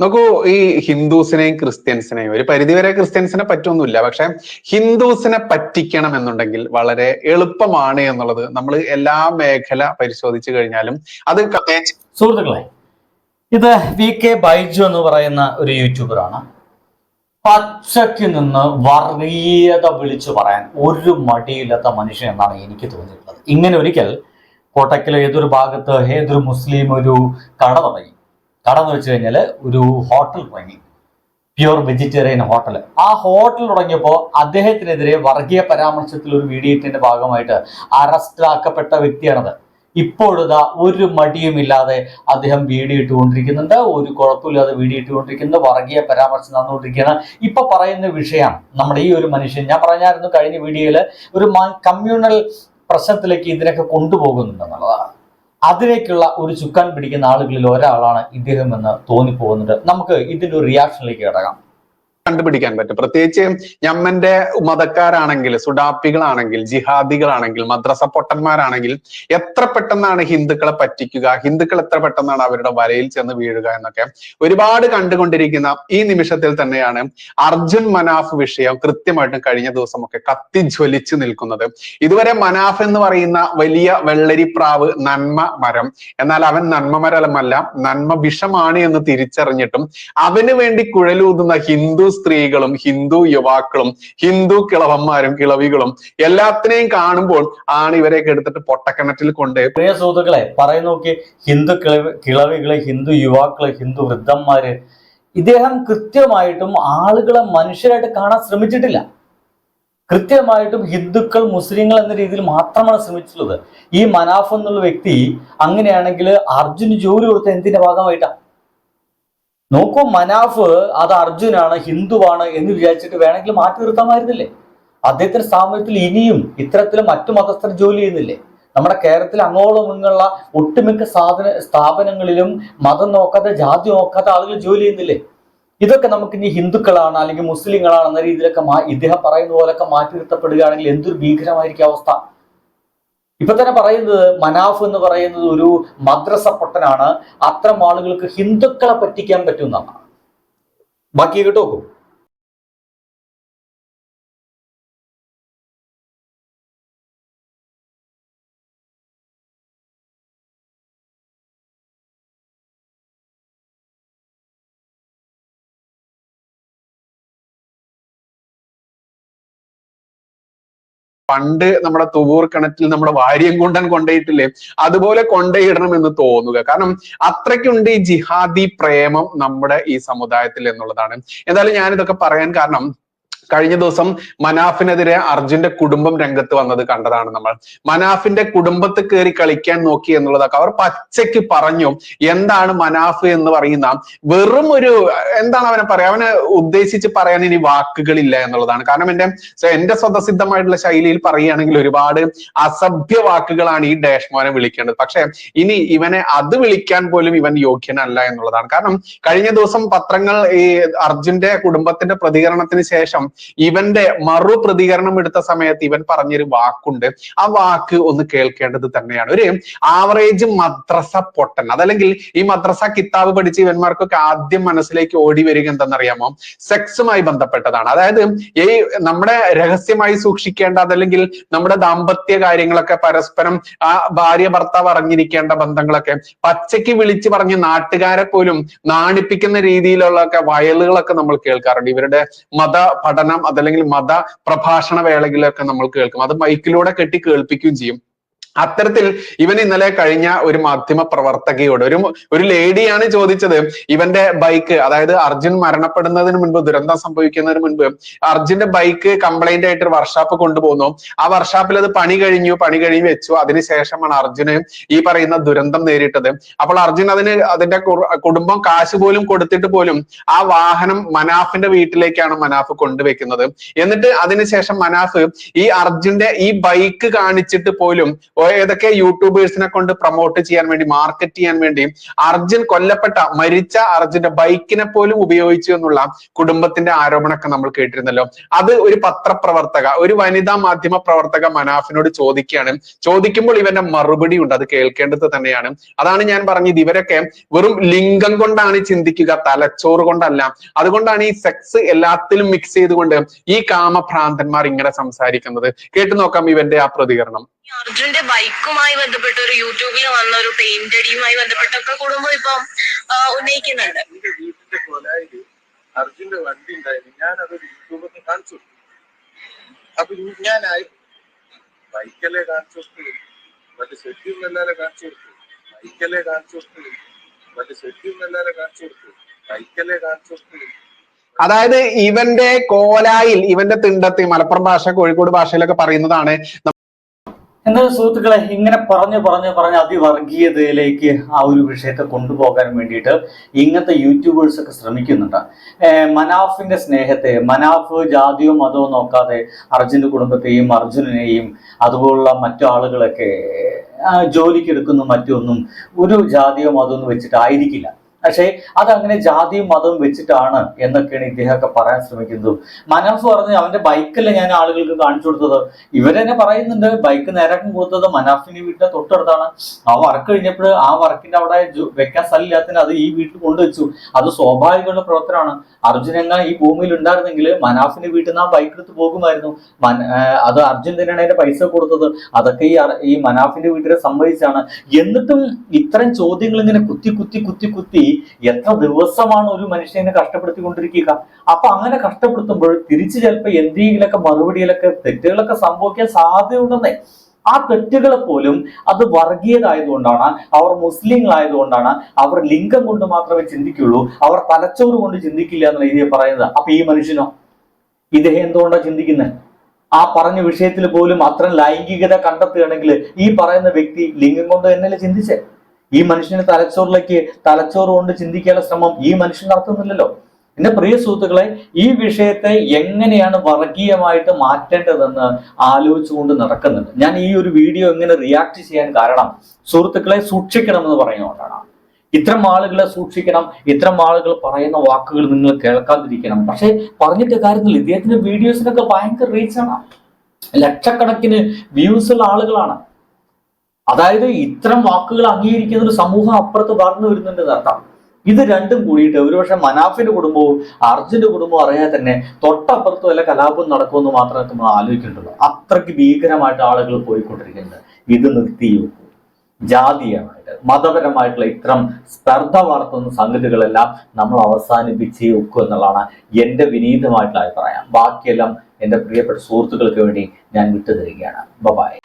നോക്കൂ ഈ ഹിന്ദുസിനെയും ക്രിസ്ത്യൻസിനെയും ഒരു പരിധിവരെ ക്രിസ്ത്യൻസിനെ പറ്റൊന്നുമില്ല പക്ഷെ ഹിന്ദുസിനെ പറ്റിക്കണം എന്നുണ്ടെങ്കിൽ വളരെ എളുപ്പമാണ് എന്നുള്ളത് നമ്മൾ എല്ലാ മേഖല പരിശോധിച്ചു കഴിഞ്ഞാലും അത് സുഹൃത്തുക്കളെ ഇത് വി കെ ബൈജു എന്ന് പറയുന്ന ഒരു യൂട്യൂബറാണ്. പച്ചയ്ക്ക് നിന്ന് വർഗീയത വിളിച്ചു പറയാൻ ഒരു മടിയില്ലാത്ത മനുഷ്യൻ എന്നാണ് എനിക്ക് തോന്നിയിട്ടുള്ളത്. ഇങ്ങനെ ഒരിക്കൽ കോട്ടയ്ക്കൽ ഏതൊരു ഭാഗത്ത് ഏതൊരു മുസ്ലിം ഒരു കട തുടങ്ങി. കട എന്ന് വെച്ച് കഴിഞ്ഞാൽ ഒരു ഹോട്ടൽ തുടങ്ങി. പ്യുവർ വെജിറ്റേറിയൻ ഹോട്ടൽ ആ ഹോട്ടൽ തുടങ്ങിയപ്പോൾ അദ്ദേഹത്തിനെതിരെ വർഗീയ പരാമർശത്തിൽ ഒരു വീഡിയോത്തിന്റെ ഭാഗമായിട്ട് അറസ്റ്റിലാക്കപ്പെട്ട വ്യക്തിയാണത്. ഇപ്പോഴിതാ ഒരു മടിയുമില്ലാതെ അദ്ദേഹം വീഡിയോ ഇട്ടുകൊണ്ടിരിക്കുന്നുണ്ട് ഒരു കുഴപ്പമില്ലാതെ വീഡിയോ ഇട്ടുകൊണ്ടിരിക്കുന്നത് വർഗീയ പരാമർശം നടന്നുകൊണ്ടിരിക്കുകയാണ്. ഇപ്പൊ പറയുന്ന വിഷയം നമ്മുടെ ഈ ഒരു മനുഷ്യൻ ഞാൻ പറഞ്ഞായിരുന്നു കഴിഞ്ഞ വീഡിയോയിൽ ഒരു കമ്മ്യൂണൽ പ്രശ്നത്തിലേക്ക് ഇതിനൊക്കെ കൊണ്ടുപോകുന്നുണ്ടെന്നുള്ളതാണ് അതിലേക്കുള്ള ഒരു ചുക്കാൻ പിടിക്കുന്ന ആളുകളിൽ ഒരാളാണ് ഇദ്ദേഹം എന്ന് തോന്നിപ്പോകുന്നുണ്ട്. നമുക്ക് ഇതിന്റെ ഒരു റിയാക്ഷനിലേക്ക് കിടക്കാം. കണ്ടുപിടിക്കാൻ പറ്റും. പ്രത്യേകിച്ച് ഞമ്മന്റെ മതക്കാരാണെങ്കിൽ സുഡാപ്പികളാണെങ്കിൽ ജിഹാദികളാണെങ്കിൽ മദ്രസ പൊട്ടന്മാരാണെങ്കിൽ എത്ര പെട്ടെന്നാണ് ഹിന്ദുക്കളെ പറ്റിക്കുക ഹിന്ദുക്കൾ എത്ര പെട്ടെന്നാണ് അവരുടെ വലയിൽ ചെന്ന് വീഴുക എന്നൊക്കെ ഒരുപാട് കണ്ടുകൊണ്ടിരിക്കുന്ന ഈ നിമിഷത്തിൽ തന്നെയാണ് അർജുൻ മനാഫ് വിഷയം കൃത്യമായിട്ടും കഴിഞ്ഞ ദിവസമൊക്കെ കത്തിജ്വലിച്ചു നിൽക്കുന്നത്. ഇതുവരെ മനാഫ് എന്ന് പറയുന്ന വലിയ വെള്ളരിപ്രാവ് നന്മ മരം എന്നാൽ അവൻ നന്മ മരമല്ല നന്മ വിഷമാണ് എന്ന് തിരിച്ചറിഞ്ഞിട്ടും അവന് വേണ്ടി കുഴലൂതുന്ന ഹിന്ദു സ്ത്രീകളും ഹിന്ദു യുവാക്കളും ഹിന്ദു കിളവന്മാരും കിളവികളും എല്ലാത്തിനെയും കാണുമ്പോൾ ആണ് ഇവരെയൊക്കെ എടുത്തിട്ട് പൊട്ടക്കിണറ്റിൽ കൊണ്ട് പ്രിയ സുഹൃത്തുക്കളെ പറയുന്ന നോക്കി ഹിന്ദു കിളവ് കിളവികൾ ഹിന്ദു യുവാക്കളെ ഹിന്ദു വൃദ്ധന്മാര് ഇദ്ദേഹം കൃത്യമായിട്ടും ആളുകളെ മനുഷ്യരായിട്ട് കാണാൻ ശ്രമിച്ചിട്ടില്ല. കൃത്യമായിട്ടും ഹിന്ദുക്കൾ മുസ്ലിങ്ങൾ എന്ന രീതിയിൽ മാത്രമാണ് ശ്രമിച്ചിട്ടുള്ളത്. ഈ മനാഫ് എന്നുള്ള വ്യക്തി അങ്ങനെയാണെങ്കിൽ അർജുന് ജോലി കൊടുത്ത എന്തിന്റെ ഭാഗമായിട്ടാണ് നോക്കൂ മനാഫ് അത് അർജുനാണ് ഹിന്ദുവാണ് എന്ന് വിചാരിച്ചിട്ട് വേണമെങ്കിൽ മാറ്റി നിർത്താമായിരുന്നില്ലേ? അദ്ദേഹത്തിന്റെ സ്ഥാപനത്തിൽ ഇനിയും ഇത്തരത്തിൽ മറ്റു മതസ്ഥർ ജോലി ചെയ്യുന്നില്ലേ? നമ്മുടെ കേരളത്തിൽ അങ്ങോളം ഇങ്ങുള്ള ഒട്ടുമിക്ക സാധന സ്ഥാപനങ്ങളിലും മതം നോക്കാതെ ജാതി നോക്കാതെ ആളുകൾ ജോലി ചെയ്യുന്നില്ലേ? ഇതൊക്കെ നമുക്ക് ഇനി ഹിന്ദുക്കളാണ് അല്ലെങ്കിൽ മുസ്ലിങ്ങളാണ് എന്ന രീതിയിലൊക്കെ ഇദ്ദേഹം പറയുന്ന പോലൊക്കെ മാറ്റി നിർത്തപ്പെടുകയാണെങ്കിൽ എന്തൊരു ഭീകരമായിരിക്കും അവസ്ഥ. ഇപ്പൊ തന്നെ പറയുന്നത് മനാഫ് എന്ന് പറയുന്നത് ഒരു മദ്രസ പൊട്ടനാണ്. അത്തരം ആളുകൾക്ക് ഹിന്ദുക്കളെ പറ്റിക്കാൻ പറ്റുന്നതാണ് ബാക്കി കേട്ടോ പണ്ട് നമ്മുടെ തുവൂർ കിണറ്റിൽ നമ്മുടെ വാര്യം കൊണ്ടൻ കൊണ്ടയിട്ടില്ലേ? അതുപോലെ കൊണ്ടയിടണം എന്ന് തോന്നുക. കാരണം അത്രയ്ക്കുണ്ട് ഈ ജിഹാദി പ്രേമം നമ്മുടെ ഈ സമുദായത്തിൽ എന്നുള്ളതാണ്. എന്തായാലും ഞാനിതൊക്കെ പറയാൻ കാരണം കഴിഞ്ഞ ദിവസം മനാഫിനെതിരെ അർജുന്റെ കുടുംബം രംഗത്ത് വന്നത് കണ്ടതാണ് നമ്മൾ. മനാഫിന്റെ കുടുംബത്തിൽ കയറി കളിക്കാൻ നോക്കി എന്നുള്ളതൊക്കെ അവർ പച്ചയ്ക്ക് പറഞ്ഞു. എന്താണ് മനാഫ് എന്ന് പറയുന്ന വെറും ഒരു എന്താണ് അവനെ പറയാ? അവന് ഉദ്ദേശിച്ച് പറയാൻ ഇനി വാക്കുകളില്ല എന്നുള്ളതാണ്. കാരണം എന്റെ എന്റെ സ്വതസിദ്ധമായിട്ടുള്ള ശൈലിയിൽ പറയുകയാണെങ്കിൽ ഒരുപാട് അസഭ്യ വാക്കുകളാണ് ഈ ഡാഷ്മോനെ വിളിക്കേണ്ടത്. പക്ഷെ ഇനി ഇവനെ അത് വിളിക്കാൻ പോലും ഇവൻ യോഗ്യനല്ല എന്നുള്ളതാണ്. കാരണം കഴിഞ്ഞ ദിവസം പത്രങ്ങൾ ഈ അർജുന്റെ കുടുംബത്തിന്റെ പ്രതികരണത്തിന് ശേഷം ഇവന്റെ മറു പ്രതികരണം എടുത്ത സമയത്ത് ഇവൻ പറഞ്ഞൊരു വാക്കുണ്ട്. ആ വാക്ക് ഒന്ന് കേൾക്കേണ്ടത് തന്നെയാണ്. ഒരു ആവറേജ് മദ്രസ പൊട്ടൻ. അതല്ലെങ്കിൽ ഈ മദ്രസ കിതാബ് പഠിച്ച ഇവന്മാർക്കൊക്കെ ആദ്യം മനസ്സിലേക്ക് ഓടി വരിക എന്തെന്നറിയാമോ? സെക്സുമായി ബന്ധപ്പെട്ടതാണ്. അതായത് ഈ നമ്മുടെ രഹസ്യമായി സൂക്ഷിക്കേണ്ട അതല്ലെങ്കിൽ നമ്മുടെ ദാമ്പത്യ കാര്യങ്ങളൊക്കെ പരസ്പരം ആ ഭാര്യ ഭർത്താവ് അറിഞ്ഞിരിക്കേണ്ട ബന്ധങ്ങളൊക്കെ പച്ചയ്ക്ക് വിളിച്ചു പറഞ്ഞ് നാട്ടുകാരെ പോലും നാണിപ്പിക്കുന്ന രീതിയിലുള്ള ഒക്കെ വയലുകളൊക്കെ നമ്മൾ കേൾക്കാറുണ്ട്. ഇവരുടെ മത പഠനം അതല്ലെങ്കിൽ മത പ്രഭാഷണ വേളകളിലൊക്കെ നമ്മൾ കേൾക്കും. അത് മൈക്കിലൂടെ കെട്ടി കേൾപ്പിക്കുകയും ചെയ്യും. അത്തരത്തിൽ ഇവൻ ഇന്നലെ കഴിഞ്ഞ ഒരു മാധ്യമ പ്രവർത്തകയോട് ഒരു ഒരു ലേഡിയാണ് ചോദിച്ചത് ഇവന്റെ ബൈക്ക് അതായത് അർജുൻ മരണപ്പെടുന്നതിന് മുൻപ് ദുരന്തം സംഭവിക്കുന്നതിന് മുൻപ് അർജുന്റെ ബൈക്ക് കംപ്ലൈന്റ് ആയിട്ട് ഒരു വർക്ക്ഷോപ്പ് കൊണ്ടുപോകുന്നു ആ വർക്ക്ഷോപ്പിൽ അത് പണി കഴിഞ്ഞു പണി കഴിഞ്ഞ് വെച്ചു. അതിനുശേഷമാണ് അർജുന് ഈ പറയുന്ന ദുരന്തം നേരിട്ടത്. അപ്പോൾ അർജുൻ അതിന് അതിന്റെ കുടുംബം കാശ് പോലും കൊടുത്തിട്ട് പോലും ആ വാഹനം മനാഫിന്റെ വീട്ടിലേക്കാണ് മനാഫ് കൊണ്ടുവെക്കുന്നത്. എന്നിട്ട് അതിനുശേഷം മനാഫ് ഈ അർജുന്റെ ഈ ബൈക്ക് കാണിച്ചിട്ട് പോലും ഏതൊക്കെ യൂട്യൂബേഴ്സിനെ കൊണ്ട് പ്രൊമോട്ട് ചെയ്യാൻ വേണ്ടി മാർക്കറ്റ് ചെയ്യാൻ വേണ്ടി അർജുൻ കൊല്ലപ്പെട്ട മരിച്ച അർജുന്റെ ബൈക്കിനെ പോലും ഉപയോഗിച്ചു എന്നുള്ള കുടുംബത്തിന്റെ ആരോപണമൊക്കെ നമ്മൾ കേട്ടിരുന്നല്ലോ. അത് ഒരു പത്രപ്രവർത്തക ഒരു വനിതാ മാധ്യമ പ്രവർത്തക മനാഫിനോട് ചോദിക്കുകയാണ്. ചോദിക്കുമ്പോൾ ഇവന്റെ മറുപടി ഉണ്ട് അത് കേൾക്കേണ്ടത് തന്നെയാണ്. അതാണ് ഞാൻ പറഞ്ഞത്. ഇവരൊക്കെ വെറും ലിംഗം കൊണ്ടാണ് ചിന്തിക്കുക തലച്ചോറ് കൊണ്ടല്ല. അതുകൊണ്ടാണ് ഈ സെക്സ് എല്ലാത്തിലും മിക്സ് ചെയ്തുകൊണ്ട് ഈ കാമഭ്രാന്തന്മാർ ഇങ്ങനെ സംസാരിക്കുന്നത്. കേട്ടു നോക്കാം ഇവന്റെ ആ പ്രതികരണം. അർജുന്റെ ബൈക്കുമായി ബന്ധപ്പെട്ട ഒരു യൂട്യൂബിൽ വന്ന ഒരു പെയിന്റ് അടിയുമായി ബന്ധപ്പെട്ടൊക്കെ കുടുംബം ഇപ്പം ഉന്നയിക്കുന്നുണ്ട്. അർജുന്റെ വണ്ടി ഉണ്ടായിരുന്നു. ഞാൻ അത് യൂട്യൂബിൽ കാണിച്ചു കൊടുത്തു. അപ്പൊ ഞാനായി ഞാൻ ബൈക്കല്ലേ കാണിച്ചു കൊടുത്തു മറ്റേ സെറ്റിയും എല്ലാരെ കാണിച്ചു കൊടുത്തു. ബൈക്കല്ലേ കാണിച്ചു കൊടുത്തു മറ്റേ സെറ്റിയും എല്ലാരെ കാണിച്ചു കൊടുത്തു. ബൈക്കല്ലേ കാണിച്ചു കൊടുത്തു. അതായത് ഇവന്റെ കോലായിൽ ഇവന്റെ തിണ്ടത്തിൽ മലപ്പുറം ഭാഷ കോഴിക്കോട് ഭാഷയിലൊക്കെ പറയുന്നതാണ് എന്നാൽ സുഹൃത്തുക്കളെ ഇങ്ങനെ പറഞ്ഞു പറഞ്ഞു പറഞ്ഞ് അതിവർഗീയതയിലേക്ക് ആ ഒരു വിഷയത്തെ കൊണ്ടുപോകാൻ വേണ്ടിയിട്ട് ഇങ്ങനത്തെ യൂട്യൂബേഴ്സ് ഒക്കെ ശ്രമിക്കുന്നുണ്ട്. മനാഫിന്റെ സ്നേഹത്തെ മനാഫ് ജാതിയോ മതമോ നോക്കാതെ അർജുന്റെ കുടുംബത്തെയും അർജുനനെയും അതുപോലുള്ള മറ്റു ആളുകളൊക്കെ ജോലിക്കെടുക്കുന്ന മറ്റൊന്നും ഒരു ജാതിയോ മതമൊന്നും വെച്ചിട്ടായിരിക്കില്ല. പക്ഷേ അതങ്ങനെ ജാതിയും മതവും വെച്ചിട്ടാണ് എന്നൊക്കെയാണ് ഇദ്ദേഹമൊക്കെ പറയാൻ ശ്രമിക്കുന്നത്. മനാഫ് പറഞ്ഞ് അവന്റെ ബൈക്കല്ലേ ഞാൻ ആളുകൾക്ക് കാണിച്ചു കൊടുത്തത്? ഇവരെന്നെ പറയുന്നുണ്ട് ബൈക്ക് നേരാക്കം കൊടുത്തത് മനാഫിന്റെ വീട്ടിന്റെ തൊട്ടടുത്താണ്. ആ വർക്ക് കഴിഞ്ഞപ്പോൾ ആ വർക്കിന്റെ അവിടെ വെക്കാൻ സ്ഥലമില്ലാത്തതിന് അത് ഈ വീട്ടിൽ കൊണ്ടുവച്ചു. അത് സ്വാഭാവികമുള്ള പ്രവർത്തനമാണ്. എന്ന ഈ ഭൂമിയിൽ ഉണ്ടായിരുന്നെങ്കിൽ മനാഫിന്റെ വീട്ടിൽ നിന്ന് ആ ബൈക്ക് എടുത്ത് പോകുമായിരുന്നു. അത് അർജുൻ തന്നെയാണ് അതിന്റെ പൈസ കൊടുത്തത്. അതൊക്കെ ഈ ഈ മനാഫിന്റെ വീട്ടിലെ സംഭവിച്ചാണ് എന്നിട്ടും ഇത്തരം ചോദ്യങ്ങൾ ഇങ്ങനെ കുത്തി കുത്തി കുത്തി കുത്തി എത്ര ദിവസമാണ് ഒരു മനുഷ്യനെ കഷ്ടപ്പെടുത്തിക്കൊണ്ടിരിക്കുക? അപ്പൊ അങ്ങനെ കഷ്ടപ്പെടുത്തുമ്പോൾ തിരിച്ചു ചിലപ്പോൾ എന്തെങ്കിലുമൊക്കെ മറുപടിയിലൊക്കെ തെറ്റുകളൊക്കെ സംഭവിക്കാൻ സാധ്യതയുണ്ടെന്നേ. ആ തെറ്റുകളെ പോലും അത് വർഗീയതായതുകൊണ്ടാണ് അവർ മുസ്ലിങ്ങളായതുകൊണ്ടാണ് അവർ ലിംഗം കൊണ്ട് മാത്രമേ ചിന്തിക്കുള്ളൂ അവർ തലച്ചോറ് കൊണ്ട് ചിന്തിക്കില്ല എന്ന രീതിയിൽ പറയുന്നത്. അപ്പൊ ഈ മനുഷ്യനോ? ഇദ്ദേഹം എന്തുകൊണ്ടാണ് ചിന്തിക്കുന്നത് ആ പറഞ്ഞ വിഷയത്തിൽ പോലും അത്ര ലൈംഗികത കണ്ടെത്തുകയാണെങ്കിൽ ഈ പറയുന്ന വ്യക്തി ലിംഗം കൊണ്ട് തന്നെയല്ലേ ചിന്തിച്ചേ? ഈ മനുഷ്യന് തലച്ചോറിലേക്ക് തലച്ചോറ് കൊണ്ട് ചിന്തിക്കാനുള്ള ശ്രമം ഈ മനുഷ്യൻ നടത്തുന്നില്ലല്ലോ. എന്റെ പ്രിയ സുഹൃത്തുക്കളെ ഈ വിഷയത്തെ എങ്ങനെയാണ് വർഗീയമായിട്ട് മാറ്റേണ്ടതെന്ന് ആലോചിച്ചുകൊണ്ട് നടക്കുന്നുണ്ട്. ഞാൻ ഈ ഒരു വീഡിയോ എങ്ങനെ റിയാക്ട് ചെയ്യാൻ കാരണം സുഹൃത്തുക്കളെ സൂക്ഷിക്കണമെന്ന് പറയുന്നതുകൊണ്ടാണ്. ഇത്തരം ആളുകളെ സൂക്ഷിക്കണം ഇത്തരം ആളുകൾ പറയുന്ന വാക്കുകൾ നിങ്ങൾ കേൾക്കാതിരിക്കണം. പക്ഷെ പറഞ്ഞിട്ട് കാര്യമില്ല. ഇദ്ദേഹത്തിന്റെ വീഡിയോസിനൊക്കെ ഭയങ്കര റീച്ചാണ് ലക്ഷക്കണക്കിന് വ്യൂസ് ഉള്ള ആളുകളാണ്. അതായത് ഇത്തരം വാക്കുകൾ അംഗീകരിക്കുന്ന ഒരു സമൂഹം അപ്പുറത്ത് വളർന്നു വരുന്നുണ്ട് എന്നർത്ഥം ഇത് രണ്ടും കൂടിയിട്ട് ഒരുപക്ഷെ മനാഫിന്റെ കുടുംബവും അർജുന്റെ കുടുംബവും അറിയാതെ തന്നെ തൊട്ടപ്പുറത്ത് വല്ല കലാപം നടക്കുമെന്ന് മാത്രമേ നമ്മൾ ആലോചിക്കേണ്ടുള്ളൂ അത്രയ്ക്ക് ഭീകരമായിട്ട് ആളുകൾ പോയിക്കൊണ്ടിരിക്കുന്നത് ഇത് നിർത്തിയോ ജാതീയമായിട്ട് മതപരമായിട്ടുള്ള ഇത്തരം സ്പർദ്ധ വളർത്തുന്ന സംഗതികളെല്ലാം നമ്മൾ അവസാനിപ്പിച്ചേ ഒക്കൂ എന്നുള്ളതാണ് എന്റെ വിനീതമായിട്ടുള്ള അഭിപ്രായം. ബാക്കിയെല്ലാം എന്റെ പ്രിയപ്പെട്ട സുഹൃത്തുക്കൾക്ക് വേണ്ടി ഞാൻ വിട്ടുതരികയാണ്. ബബായ്